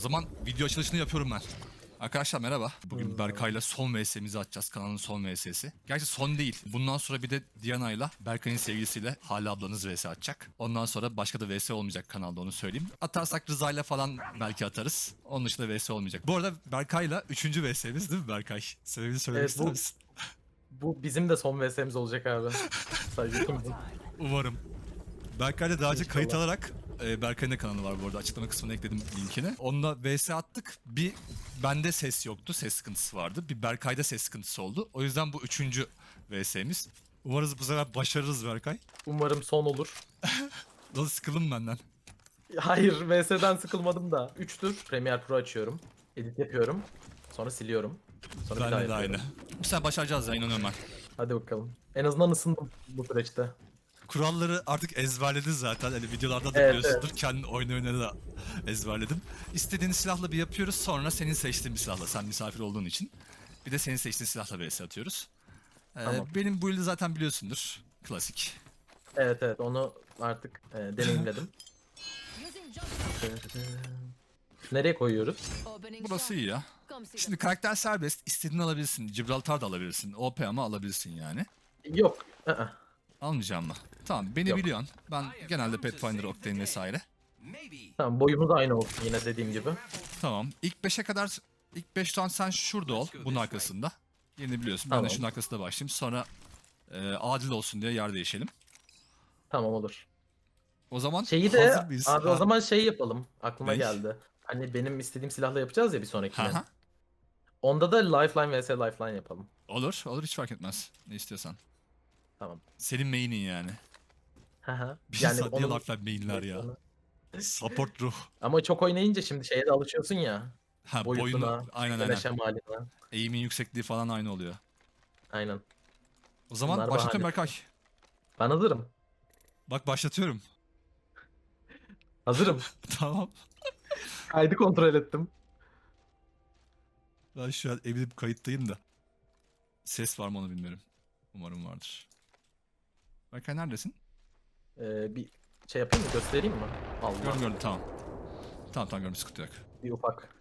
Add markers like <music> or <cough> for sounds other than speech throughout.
zaman video açılışını yapıyorum ben. Arkadaşlar merhaba. Bugün Berkay'la son VS'mizi atacağız. Kanalın son VS'si. Gerçi son değil. Bundan sonra bir de Diana'yla Berkay'ın sevgilisiyle Hala ablanız VS atacak. Ondan sonra başka da VS olmayacak kanalda onu söyleyeyim. Atarsak Rıza'yla falan belki atarız. Onun dışında VS olmayacak. Bu arada Berkay'la 3. VS'miz değil mi Berkay? Sebebini söylemek Evet, ister bu- misin? Bu bizim de son VS'miz olacak abi. Sadece. <laughs> Umarım. Berkay'la daha önce İnşallah. kayıt alarak e, Berkay'ın da kanalı var bu arada açıklama kısmına ekledim linkini. Onunla vs attık. Bir bende ses yoktu. Ses sıkıntısı vardı. Bir Berkay'da ses sıkıntısı oldu. O yüzden bu üçüncü vs'miz. Umarız bu sefer başarırız Berkay. Umarım son olur. <laughs> Nasıl sıkıldım benden. Hayır VS'den sıkılmadım da. 3'tür. Premiere Pro açıyorum. Edit yapıyorum. Sonra siliyorum. Sonra bir daha Ben de yapıyorum. aynı. Bu sefer başaracağız ya inanıyorum ben. Hadi bakalım. En azından ısındım bu süreçte. Kuralları artık ezberledin zaten. Hani videolarda da Evet, biliyorsundur. Kendin oyun oynarı da ezberledim. İstediğin silahla bir yapıyoruz. Sonra senin seçtiğin bir silahla. Sen misafir olduğun için. Bir de senin seçtiğin silahla vs atıyoruz. Ee, Tamam. Benim build'i zaten biliyorsundur. Klasik. Evet evet onu artık e, deneyimledim. Nereye koyuyoruz? Burası iyi ya. Şimdi karakter serbest. İstediğini alabilirsin. Gibraltar da alabilirsin. OP ama alabilirsin yani. Yok. ı-ı. Almayacağım mı? Tamam beni Yok. biliyorsun. Ben genelde Pathfinder, Octane vesaire. Tamam boyumuz aynı olsun yine dediğim gibi. Tamam. İlk 5'e kadar ilk 5 round sen şurada ol. Bunun arkasında. Yeni biliyorsun. Ben Tamam. de şunun arkasında başlayayım. Sonra e, adil olsun diye yer değişelim. Tamam olur. O zaman Şeyi de hazır mıyız? abi Ha. o zaman şey yapalım. Aklıma Ne? geldi. Hani benim istediğim silahla yapacağız ya bir hı. Onda da Lifeline vs Lifeline yapalım. Olur. Olur hiç fark etmez. Ne istiyorsan. Tamam. Senin main'in yani. Hı. Bir yani niye onun- laflar main'ler ya. Support ruh. Ama çok oynayınca şimdi şeye de alışıyorsun ya. Ha Boyutuna, boyunu aynen Aynen. şemaline. Eğimin yüksekliği falan aynı oluyor. Aynen. O zaman Bunlar başlatıyorum bahane. Berkay. Ben hazırım. Bak başlatıyorum. <laughs> Hazırım. <laughs> tamam. Kaydı kontrol ettim. Ben şu an eminim kayıttayım da. Ses var mı onu bilmiyorum. Umarım vardır. Berkay neredesin? Ee, bir şey yapayım mı? Göstereyim mi? Allah. Gördüm gördüm tamam. Tamam tamam gördüm sıkıntı yok. Bir ufak.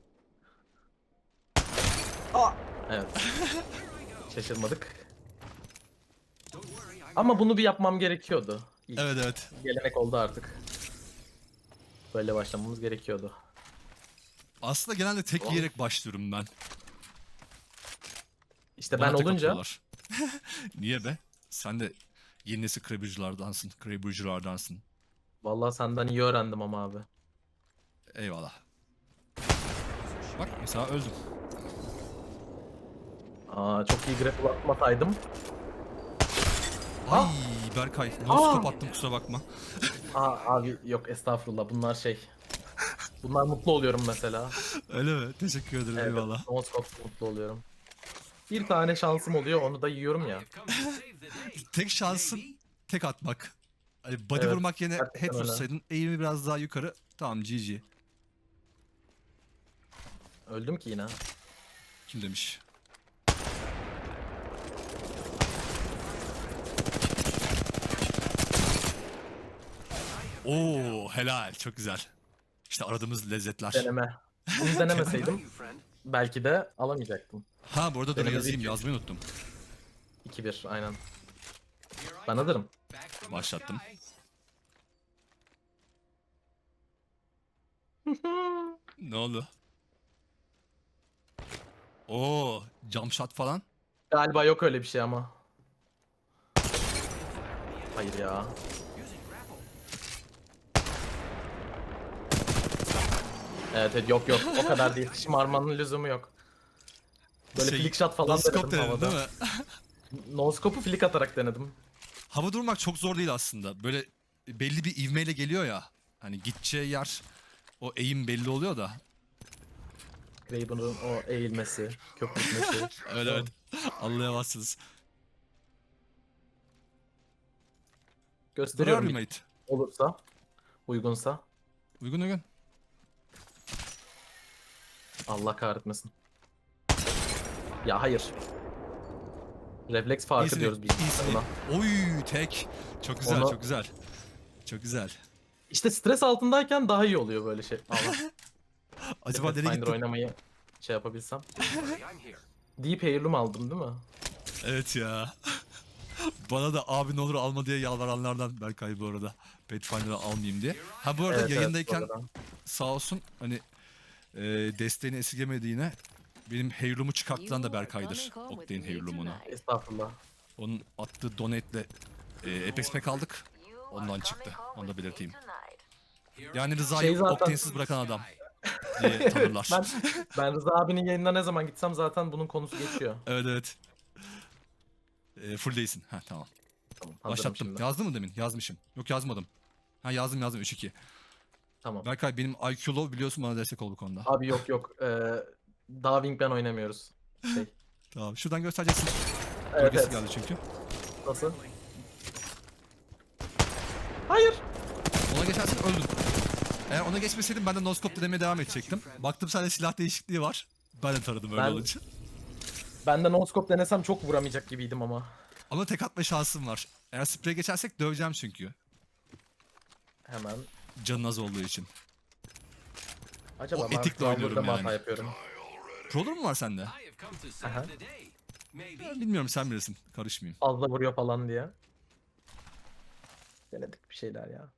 Aa! Evet. <laughs> Şaşırmadık. Ama bunu bir yapmam gerekiyordu. İlk Evet evet. Gelenek oldu artık. Böyle başlamamız gerekiyordu. Aslında genelde tek Tamam. yiyerek başlıyorum ben. İşte Bana ben tek olunca atıyorlar. <laughs> Niye be? Sen de yeni nesil Creeper'cılardansın. Creeper'cılardansın. vallahi senden iyi öğrendim ama abi. Eyvallah. Bak mesela öldüm. Aa çok iyi grapple atmasaydım. Ay Ah! Berkay. No scope attım kusura bakma. Aa abi yok estağfurullah bunlar şey. Bunlar mutlu oluyorum mesela. Öyle mi? Teşekkür ederim Evet, eyvallah. no scope mutlu oluyorum. Bir tane şansım oluyor onu da yiyorum ya. Tek şansın tek atmak. Hani body Evet, vurmak yerine gerçekten head öyle. vursaydın eğimi biraz daha yukarı. Tamam GG. Öldüm ki yine. Kim demiş? Oo helal çok güzel. İşte aradığımız lezzetler. Deneme. Bunu <laughs> denemeseydim belki de alamayacaktım. Ha bu arada dur yazayım yazmayı unuttum. 2-1 aynen. Ben hazırım. Başlattım. Ne oldu? Oo jump shot falan. Galiba yok öyle bir şey ama. Hayır ya. Evet, evet yok yok o kadar değil. Şımarmanın lüzumu yok. Böyle Şey, flick shot falan denedim havada. değil mi? No scope'u flick atarak denedim. Hava durmak çok zor değil aslında. Böyle belli bir ivmeyle geliyor ya. Hani gideceği yer o eğim belli oluyor da. Kraven'ın o eğilmesi, köpürtmesi. Öyle <laughs> evet. Anlayamazsınız. Gösteriyorum you mate? olursa, uygunsa. Uygun uygun. Allah kahretmesin. Ya hayır. Refleks farkı İyisini, diyoruz biz iyisini. buna. Oy tek. Çok güzel Onu- çok güzel. Çok güzel. İşte stres altındayken daha iyi oluyor böyle şey. Allah. <laughs> Acaba nereye Pathfinder oynamayı şey yapabilsem. <laughs> Deep Heirloom aldım değil mi? Evet ya. <laughs> Bana da abi ne olur alma diye yalvaranlardan Berkay bu arada. Pathfinder'ı almayayım diye. Ha bu arada Evet, evet, yayındayken arada. sağ olsun hani e, desteğini esirgemediğine benim Heirloom'u çıkarttıran da Berkay'dır. Oktay'ın Heirloom'unu. Estağfurullah. Onun attığı donate'le e, Apex Pack aldık. Ondan çıktı. Onu da belirteyim. Yani Rıza'yı Şey zaten- Oktay'sız bırakan adam <laughs> diye tanırlar. Ben, ben Rıza abinin yayınına ne zaman gitsem zaten bunun konusu geçiyor. <laughs> Evet evet. E, full değilsin. Ha tamam. Tamam, hazırım Başlattım. şimdi. Yazdın mı demin? Yazmışım. Yok yazmadım. Ha yazdım yazdım 3-2. Tamam. Berkay benim IQ low biliyorsun bana destek ol bu konuda. Abi yok yok. Ee, daha Wingman oynamıyoruz. Şey. <laughs> Tamam. Şuradan göstereceksin. Evet, Bölgesi evet. geldi çünkü. Nasıl? Hayır. Ona geçersen öldün. Eğer ona geçmeseydim ben de noskop denemeye devam edecektim. Baktım sende silah değişikliği var. Ben de taradım öyle Ben- olunca. Ben de no-scope denesem çok vuramayacak gibiydim ama. Ama tek atma şansım var. Eğer sprey geçersek döveceğim çünkü. Hemen. Canın az olduğu için. Acaba O ben etikle oynuyorum mı hata yani. yapıyorum? Prolur mu var sende? Aha. Ben bilmiyorum sen bilirsin. Karışmayayım. Fazla vuruyor falan diye. Denedik bir şeyler ya.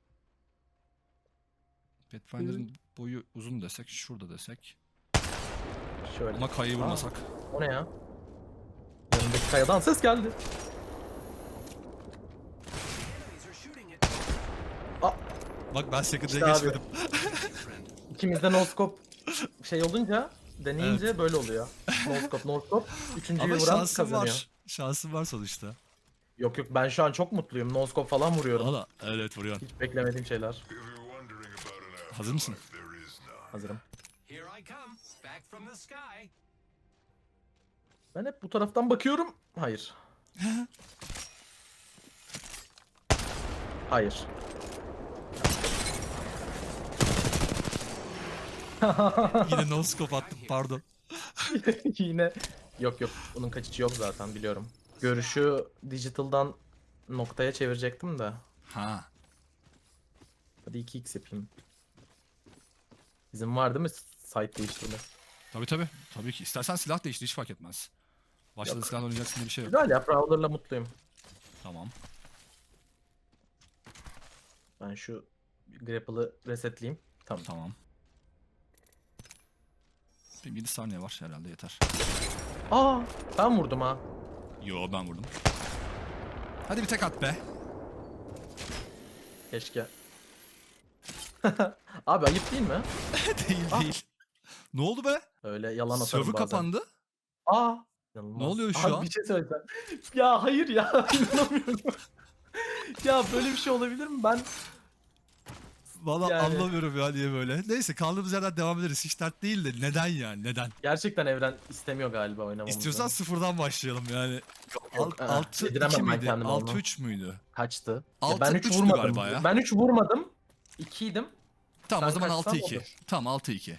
Pathfinder'ın boyu uzun desek, şurada desek. Şöyle. Ama kayayı vurmasak. O ne ya? Yanındaki kayadan ses geldi. Bak ben second'e İşte abi. geçmedim. <laughs> İkimiz de no-scope şey olunca deneyince böyle oluyor. No-scope, no-scope. Üçüncüyü Ama vuran şansım kazanıyor. var. Şansım var sonuçta. Yok yok ben şu an çok mutluyum. No-scope falan vuruyorum. Valla evet vuruyorsun. Hiç beklemediğim şeyler. Hazır mısın? Hazırım. Here I come, back from the sky. Ben hep bu taraftan bakıyorum. Hayır. <laughs> Hayır. <laughs> Yine no scope attım pardon. <laughs> Yine yok yok bunun kaçıcı yok zaten biliyorum. Görüşü digital'dan noktaya çevirecektim de. Ha. Hadi 2x yapayım. Bizim var değil mi site değiştirme? Tabii tabii. Tabii ki. İstersen silah değiştir hiç fark etmez. Başladığın Yok. silahla oynayacaksın diye bir şey yok. Güzel ya Prowler'la mutluyum. Tamam. Ben şu grapple'ı resetleyeyim. Tamam. Tamam. Bir 7 saniye var herhalde yeter. Aa ben vurdum ha. Yo ben vurdum. Hadi bir tek at be. Keşke. <laughs> Abi ayıp değil mi? <laughs> değil Ah. değil. Ne oldu be? Öyle yalan atarım Server bazen. kapandı. Aa. İnanılmaz. Ne oluyor şu Abi an? bir şey söyleyeceğim. <laughs> Ya hayır ya. inanamıyorum. ya böyle bir şey olabilir mi? Ben Valla Yani- anlamıyorum ya niye böyle. Neyse kaldığımız yerden devam ederiz. Hiç dert değil de neden yani neden? gerçekten evren istemiyor galiba oynamamızı. İstiyorsan sıfırdan başlayalım yani. yok, aa, 6 yediremem 2 ben miydi? kendime onu. 6 3 müydü? kaçtı? Ya Altı ben 3 üçtü vurmadım. galiba ya. Ben 3 vurmadım. 2'ydim. Tamam o Sen zaman kaçsan 6 2. olur. Tamam 6 2.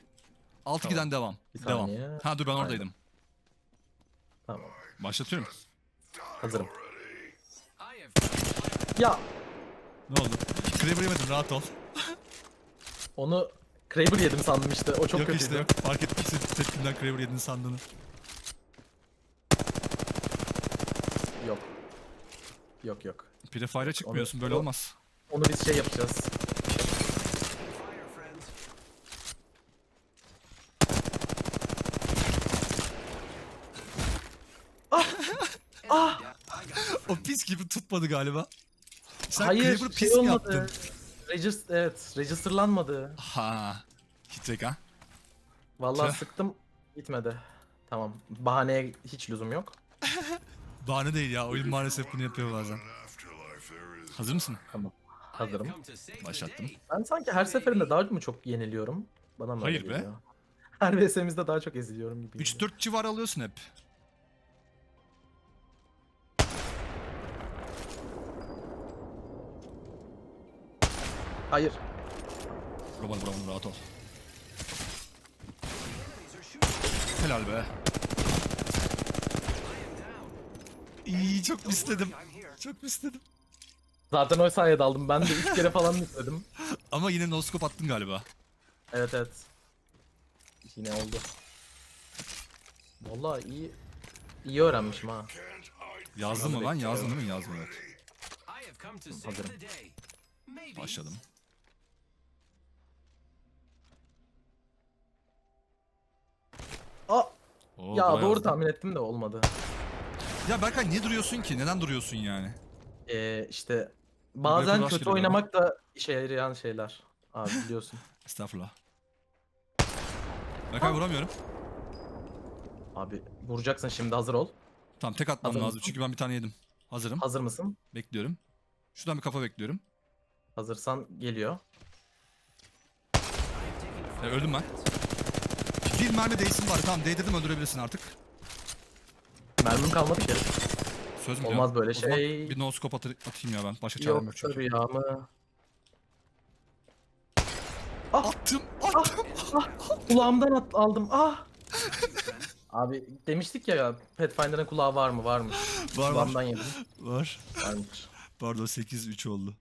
6 2'den devam. Bir Devam. saniye. Ha dur ben oradaydım. Tamam. Başlatıyorum. Hazırım. Ya Ne oldu? Yemedim rahat ol. Onu Kraber yedim sandım işte. O çok yok kötüydü. işte. Fark ettim senin tepkinden Kraber yedin sandığını. Yok. Yok yok. Prefire'a çıkmıyorsun böyle onu- olmaz. Onu biz şey yapacağız. fire, friends. <laughs> O pis gibi tutmadı galiba. Sen Hayır Kraber şey pis mi olmadı. yaptın? Register, evet registerlanmadı. Ha. Hitrek ha. Vallahi Tüh. sıktım gitmedi. Tamam. Bahaneye hiç lüzum yok. <laughs> Bahane değil ya. Oyun maalesef bunu yapıyor bazen. Hazır mısın? Tamam. Hazırım. Başlattım. Ben sanki her seferinde daha mı çok yeniliyorum? Bana mı öyle Hayır be. geliyor? Her VS'mizde daha çok eziliyorum gibi. geliyor. 3-4 civar alıyorsun hep. Hayır. Roman Brown rahat ol. Helal be. İyi çok misledim. Çok misledim. Zaten o sayede aldım. Ben de 3 kere falan istedim. <laughs> Ama yine noskop attın galiba. Evet evet. yine oldu. Vallahi iyi iyi öğrenmişim ha. Yazdın mı ben? Yazdım değil mi? Yazdım evet. Hazırım. Başladım. Oo, ya doğru yazdım. tahmin ettim de olmadı. Ya Berkay niye duruyorsun ki? Neden duruyorsun yani? Ee, işte bazen kötü oynamak da işe yarayan şeyler. Abi biliyorsun. <laughs> Estağfurullah. Berkay vuramıyorum. Abi vuracaksın şimdi hazır ol. Tamam tek atmam Hazır lazım mısın? çünkü ben bir tane yedim. Hazırım. Hazır mısın? Bekliyorum. Şuradan bir kafa bekliyorum. Hazırsan geliyor. E, öldüm ben. Bir mermi değsin bari. Tamam değdirdim öldürebilirsin artık. Mermim kalmadı ki. Söz mü Olmaz böyle O zaman şey. Bir no scope atır- atayım ya ben. Başka çarem yok Yok çünkü. tabii ya mı? Attım. Attım. Kulağımdan at- aldım. Ah! Abi demiştik ya Pathfinder'ın kulağı var mı? Varmış. var var. Kulağımdan yedim. Var. Varmış. Pardon 8-3 oldu.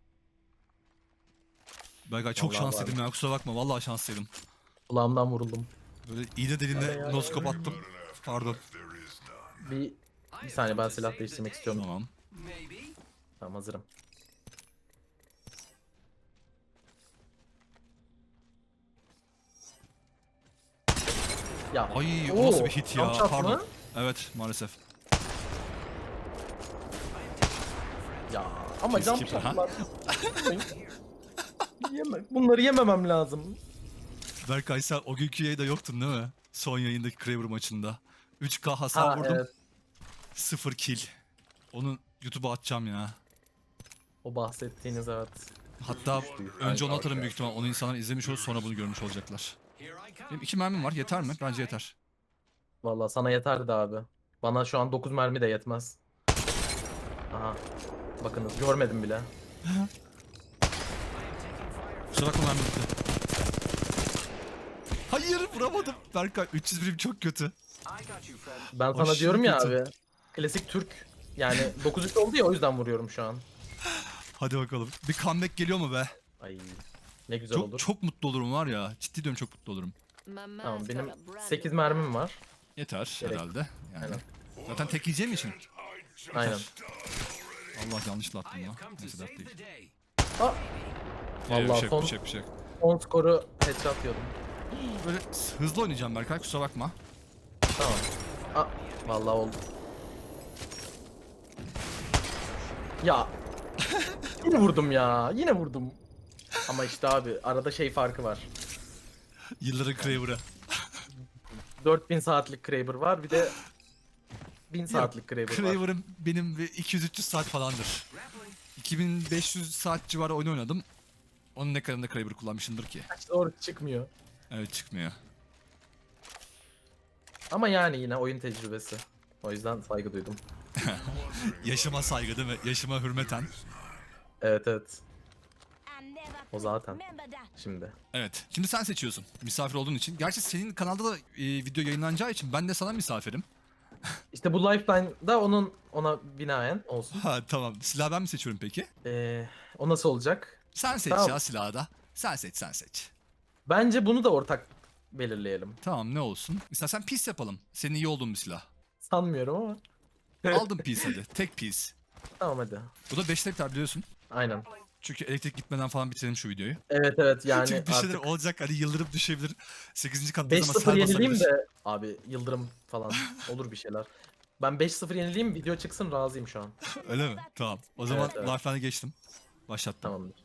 Berkay çok Vallahi şanslıydım ya kusura bakma. Vallahi şanslıydım. Kulağımdan vuruldum. Böyle iğne deliğine Hadi, no hadi. scope attım. Pardon. Bir, bir saniye ben silah değiştirmek istiyorum. Tamam. Tamam hazırım. Ya Ay o Oo, nasıl bir hit ya. tam Pardon. mı? Evet maalesef. Ya ama jump shot'lar. <laughs> Bunları yememem lazım. Berkay sen o günkü yayında yoktun değil mi? Son yayındaki Kraber maçında. 3K hasar Ha vurdum. evet. 0 kill. Onu YouTube'a atacağım ya. O bahsettiğiniz evet. Hatta önce onu atarım büyük ihtimal. Onu insanlar izlemiş olur sonra bunu görmüş olacaklar. Benim iki mermim var. Yeter mi? Bence yeter. Vallahi sana yeterdi abi. Bana şu an 9 mermi de yetmez. Aha. Bakınız görmedim bile. <laughs> Kusura bakma mermi bitti. Hayır vuramadım. Berkay 300 birim çok kötü. Ben sana Aşırı diyorum ya kötü. abi. Klasik Türk. Yani 9-3 oldu ya o yüzden vuruyorum şu an. Hadi bakalım. Bir comeback geliyor mu be? Ay ne güzel Çok olur. çok mutlu olurum var ya. Ciddi diyorum çok mutlu olurum. Tamam benim a brand 8 new mermim var. Yeter Gerek. herhalde. Yani. Aynen. Zaten tek yiyeceğim için. Aynen. Allah yanlışla attım ya. Neyse dert değil. Ee, bir Vallahi şey, bir şey, bir şey. son skoru headshot yiyordum. Böyle hızlı oynayacağım Berkay kusura bakma. Tamam. Ah, vallahi oldu. Ya. <laughs> Yine vurdum ya. Yine vurdum. Ama işte abi arada şey farkı var. Yılların Kraber'ı. 4000 saatlik Kraber var bir de 1000 saatlik Kraber var. Kraber'ım benim bir 200-300 saat falandır. Grappling. 2500 saat civarı oyun oynadım. Onun ne kadarında Kraber kullanmışımdır ki? Doğru çıkmıyor. Evet çıkmıyor. Ama yani yine oyun tecrübesi. O yüzden saygı duydum. <laughs> Yaşıma saygı değil mi? Yaşıma hürmeten. Evet evet. O zaten. Şimdi. Evet. Şimdi sen seçiyorsun. Misafir olduğun için. Gerçi senin kanalda da e, video yayınlanacağı için ben de sana misafirim. <laughs> İşte bu Lifetime'da onun ona binaen olsun. Ha tamam. Silah ben mi seçiyorum peki? Ee, o nasıl olacak? Sen seç Tamam. ya silahı da. Sen seç sen seç. Bence bunu da ortak belirleyelim. Tamam ne olsun? İstersen pis yapalım. Senin iyi olduğun bir silah. Sanmıyorum ama. <laughs> Aldım pis hadi. Tek pis. Tamam hadi. Bu da 5'te biter biliyorsun. Aynen. Çünkü elektrik gitmeden falan bitirelim şu videoyu. Evet evet <laughs> yani Çünkü bir şeyler artık olacak hani yıldırım düşebilir. 8. katta ama 5-0 sel yenileyim basabilir. de abi yıldırım falan olur bir şeyler. Ben 5-0 yenileyim video çıksın razıyım şu an. <laughs> Öyle mi? Tamam. O zaman Evet, evet. Lifeline'e geçtim. Başlattım. Tamamdır.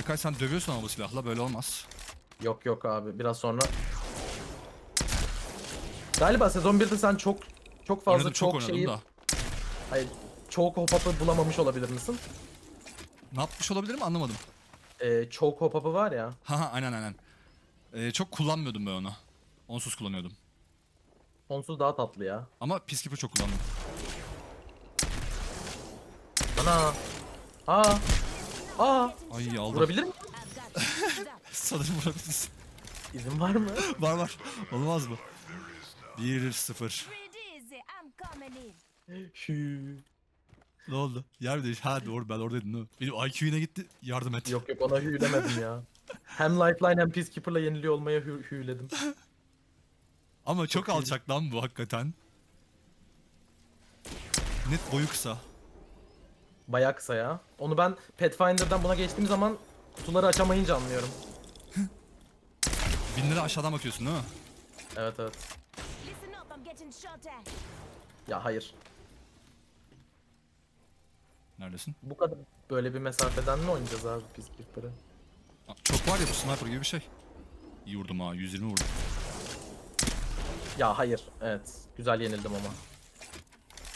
Berkay sen dövüyorsun ama bu silahla böyle olmaz. Yok yok abi biraz sonra. Galiba sezon 1'de sen çok çok fazla Oynadım çok, çok, oynadım şeyi da. hayır çok hop-up'ı bulamamış olabilir misin? Ne yapmış olabilirim anlamadım. Ee, çok hop-up'ı var ya. Ha ha aynen aynen. Ee, çok kullanmıyordum ben onu. Onsuz kullanıyordum. Onsuz daha tatlı ya. Ama Peacekeeper çok kullandım. Ana. Aa. Aa. Ay aldım. Vurabilir. Up. <laughs> Sanırım vurabilirsin. İzin var mı? <laughs> var var. Olmaz mı? 1-0. Breathe easy. I'm coming in. Hü. ne oldu? Yer mi değiş? Ha doğru ben oradaydım değil mi? Benim IQ yine gitti. Yardım et. Yok yok ona hüylemedim ya. Hem Lifeline hem Peacekeeper'la yeniliyor olmaya hü hüyledim. Ama çok alçak lan bu hakikaten. Net boyu kısa. Bayağı kısa ya. Onu ben Pathfinder'dan buna geçtiğim zaman kutuları açamayınca anlıyorum. Bin lira aşağıdan bakıyorsun değil mi? Evet evet. Ya hayır. Neredesin? Bu kadar böyle bir mesafeden mi oynayacağız abi Peacekeeper'ı? Aa, Çok var ya bu sniper gibi bir şey. İyi vurdum ha 120 vurdum. Ya hayır. Evet. Güzel yenildim ama.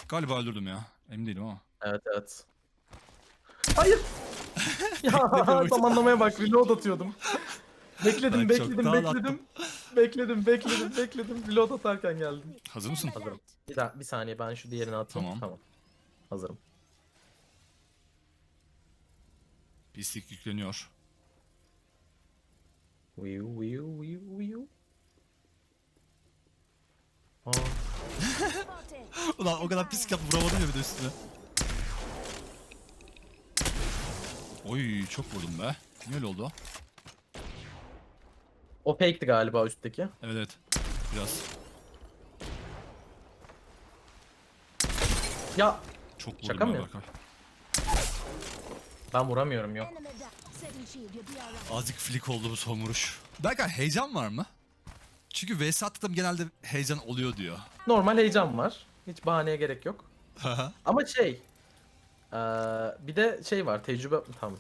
Galiba öldürdüm ya. Emin değilim ama. Evet evet. Hayır. <laughs> ya zamanlamaya bak reload atıyordum. Bekledim Ben bekledim çoktan bekledim. Bekledim bekledim bekledim reload atarken geldim. Hazır mısın? Hazırım. Bir, daha, bir saniye ben şu diğerini atayım. Tamam. Tamam. Hazırım. Pislik yükleniyor. Wiu wiu wiu wiu. Aa, Spotted. <laughs> Ulan o kadar pis yapıp vuramadım ya bir de üstüne. Oy çok vurdum be. Niye öyle oldu? o fake'ti galiba üstteki. Evet evet. Biraz. Ya Çok vurdum Şaka ya mı? Berkay. ben vuramıyorum yok. Azıcık flik oldu bu son vuruş. Berkay heyecan var mı? Çünkü VS attığım genelde heyecan oluyor diyor. Normal heyecan var. Hiç bahaneye gerek yok. Ama şey. Eee, bir de şey var tecrübe. Tamam.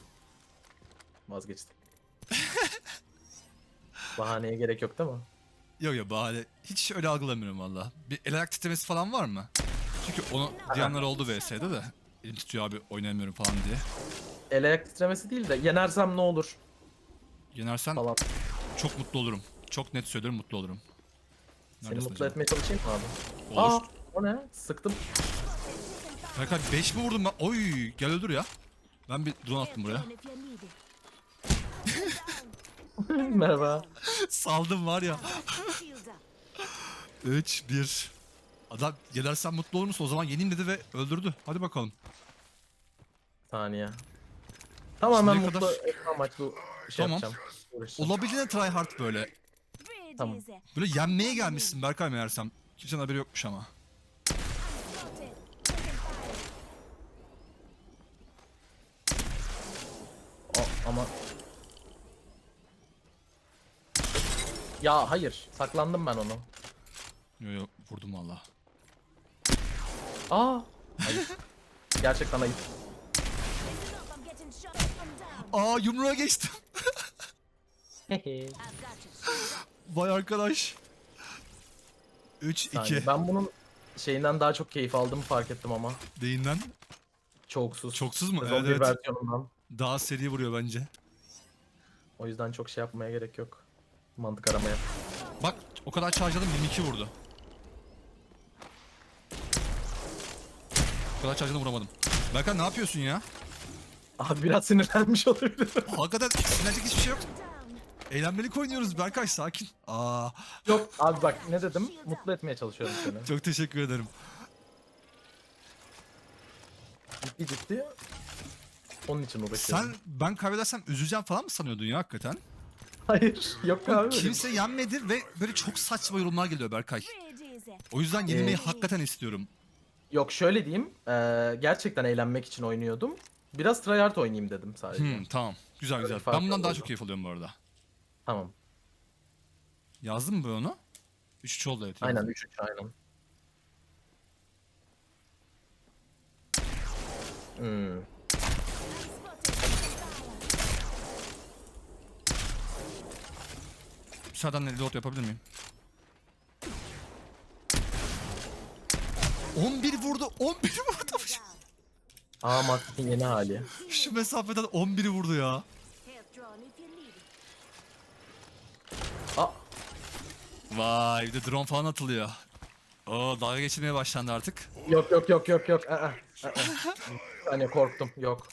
Vazgeçtim. <laughs> Bahaneye gerek yok değil mi? yok ya bahane. Hiç öyle algılamıyorum valla. Bir el ayak titremesi falan var mı? Çünkü onu diyenler oldu VS'de de. Elim tutuyor abi oynayamıyorum falan diye. El ayak titremesi değil de yenersem ne olur Yenersen falan. çok mutlu olurum. Çok net söylüyorum mutlu olurum. Seni Neredesin mutlu acaba? etmeye çalışayım mı abi? Olur. Aa, o ne? Sıktım. Berkay 5 mi vurdum ben? Oy gel öldür ya. Ben bir drone attım buraya. <laughs> Merhaba. Saldım var ya. Shields up. 3, 1. Adam yenersen mutlu olur musun? O zaman yeneyim dedi ve öldürdü. Hadi bakalım. Saniye. Tamamen Şimdiye mutlu kadar- etme amaçlı şey Tamam. yapacağım. Uğraşacağım. Olabildiğine try hard böyle. Tamam. Böyle yenmeye gelmişsin Berkay meğersem. Kimsenin haberi yokmuş ama. Ama... Ya hayır. Saklandım ben onu. Yo yo vurdum valla. Aa. Ayıp. <laughs> Gerçekten ayıp. Aa yumruğa geçtim. <laughs> Vay arkadaş. 3, Saniye, 2. Ben bunun şeyinden daha çok keyif aldığımı fark ettim ama. Beyinden. Çoksuz. Çoksuz mu? Evet, evet. versiyonundan. Daha seri vuruyor bence. O yüzden çok şey yapmaya gerek yok. Mantık aramaya. Bak o kadar charge'ladım 22 vurdu. O kadar charge'ladım vuramadım. Berkay ne yapıyorsun ya? Abi biraz sinirlenmiş olabilir. <laughs> Hakikaten sinirlenecek hiçbir şey yok. Eğlenmelik oynuyoruz Berkay sakin. Aa, yok abi bak ne dedim? Mutlu etmeye çalışıyorum seni. çok teşekkür ederim. Ciddi ciddi. Onun için uğraşıyorum. Sen ben kaybedersem üzüleceğim falan mı sanıyordun ya hakikaten? Hayır. Yok abi. öyle. Kimse yenmedi ve böyle çok saçma yorumlar geliyor Berkay. O yüzden yenilmeyi Ee, hakikaten istiyorum. Yok şöyle diyeyim. eee, gerçekten eğlenmek için oynuyordum. Biraz tryhard oynayayım dedim sadece. Hmm, tamam. Güzel güzel. fark Ben bundan daha çok keyif alıyorum bu arada. Tamam. Yazdın mı onu? 3-3 oldu evet. Aynen yazdım. 3 3 aynen. Hmm. Müsaadenle reload yapabilir miyim? 11 vurdu. 11 <laughs> vurdu. Aa Matrix'in yeni hali. Şu mesafeden 11'i vurdu ya. Aa Vay bir de drone falan atılıyor. Oo dalga geçilmeye başlandı artık. yok yok yok yok yok. Aa, aa, aa. Hani korktum. Yok.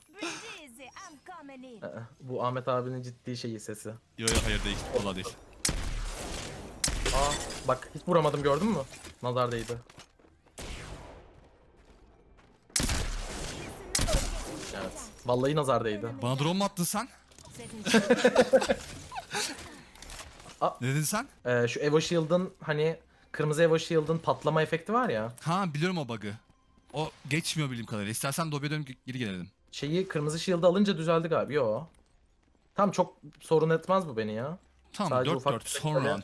Aa, Bu Ahmet abinin ciddi şeyi sesi. Yo yo hayır değil. Valla değil. Bak hiç vuramadım gördün mü? Nazar değdi. Vallahi nazar değdi. Bana drone mu attın sen? <laughs> Ne dedin sen? Ee, şu Evo Shield'ın hani kırmızı Evo Shield'ın patlama efekti var ya. Ha biliyorum o bug'ı. O geçmiyor bildiğim kadarıyla. İstersen Dobby'ye dönüp geri gelelim. Şeyi kırmızı Shield'ı alınca düzeldi galiba. Yo. Tam çok sorun etmez bu beni ya. Tamam Sadece 4-4 ufak son tefek round.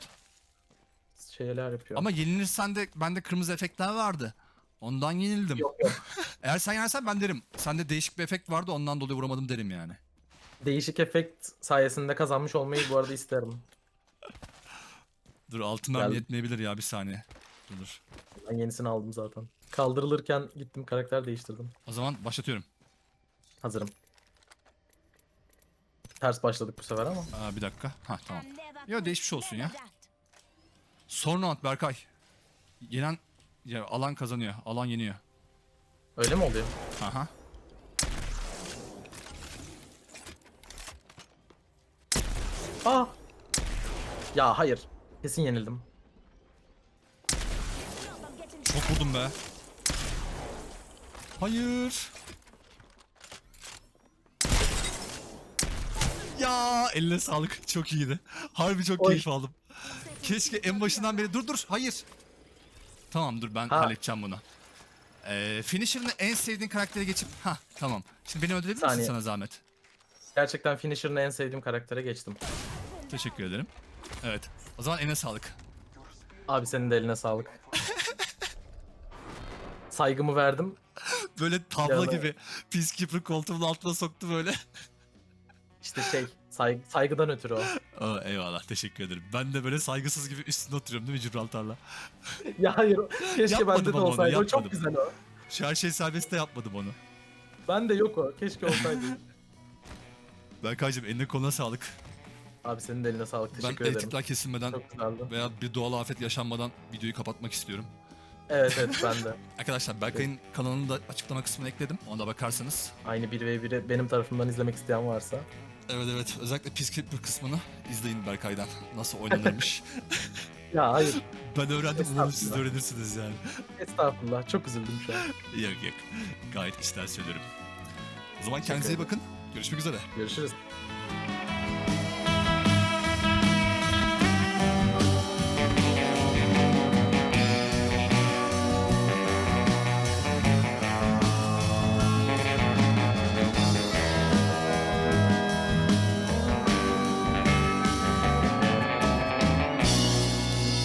Şeyler yapıyor. Ama yenilirsen de bende kırmızı efektler vardı. Ondan yenildim. Yok yok. <laughs> Eğer sen yenersen ben derim. Sende değişik bir efekt vardı ondan dolayı vuramadım derim yani. Değişik efekt sayesinde kazanmış olmayı bu arada isterim. <laughs> Dur altı mermi Geldim. yetmeyebilir ya bir saniye. Dur dur. Ben yenisini aldım zaten. Kaldırılırken gittim karakter değiştirdim. O zaman başlatıyorum. Hazırım. Ters başladık bu sefer ama. Aa, bir dakika. Ha tamam. Yo değişmiş olsun ya. Son round Berkay. Yenen ya, alan kazanıyor. Alan yeniyor. Öyle mi oluyor? Aha. Aa! Ya hayır. Kesin yenildim. Çok vurdum be. Hayır. Ya eline sağlık. Çok iyiydi. Harbi çok Oy. keyif aldım. Keşke en başından beri dur dur hayır. Tamam dur ben Ha. halledeceğim bunu. Ee, finisher'ını en sevdiğin karaktere geçip ha tamam. Şimdi beni öldürebilir misin sana zahmet? Gerçekten finisher'ını en sevdiğim karaktere geçtim. Teşekkür ederim. Evet. O zaman eline sağlık. Abi senin de eline sağlık. Saygımı verdim. Böyle tablo Yani- gibi Peacekeeper koltuğumun altına soktu böyle. İşte şey, say- saygıdan ötürü o. <laughs> Aa, eyvallah teşekkür ederim. Ben de böyle saygısız gibi üstünde oturuyorum değil mi Gibraltar'la? <laughs> ya hayır, keşke Yapmadım bende de onu, olsaydı. O çok yapmadım. güzel o. Şey serbest de yapmadım onu. Bende yok o. Keşke olsaydı. <laughs> Berkaycığım eline koluna sağlık. Abi senin de eline sağlık. Ben Teşekkür ederim. elektrikler kesilmeden veya bir doğal afet yaşanmadan videoyu kapatmak istiyorum. Evet evet ben de. Arkadaşlar Berkay'ın kanalını da açıklama kısmına ekledim. Ona da bakarsanız. Aynı 1v1'i benim tarafımdan izlemek isteyen varsa. Evet evet özellikle Peacekeeper kısmını izleyin Berkay'dan. Nasıl oynanırmış. <laughs> Ya hayır. ben öğrendim umarım siz de öğrenirsiniz yani. Estağfurullah. Çok üzüldüm şu an. Yok yok. Gayet içten söylüyorum. O zaman kendinize iyi bakın. Görüşmek üzere. Görüşürüz.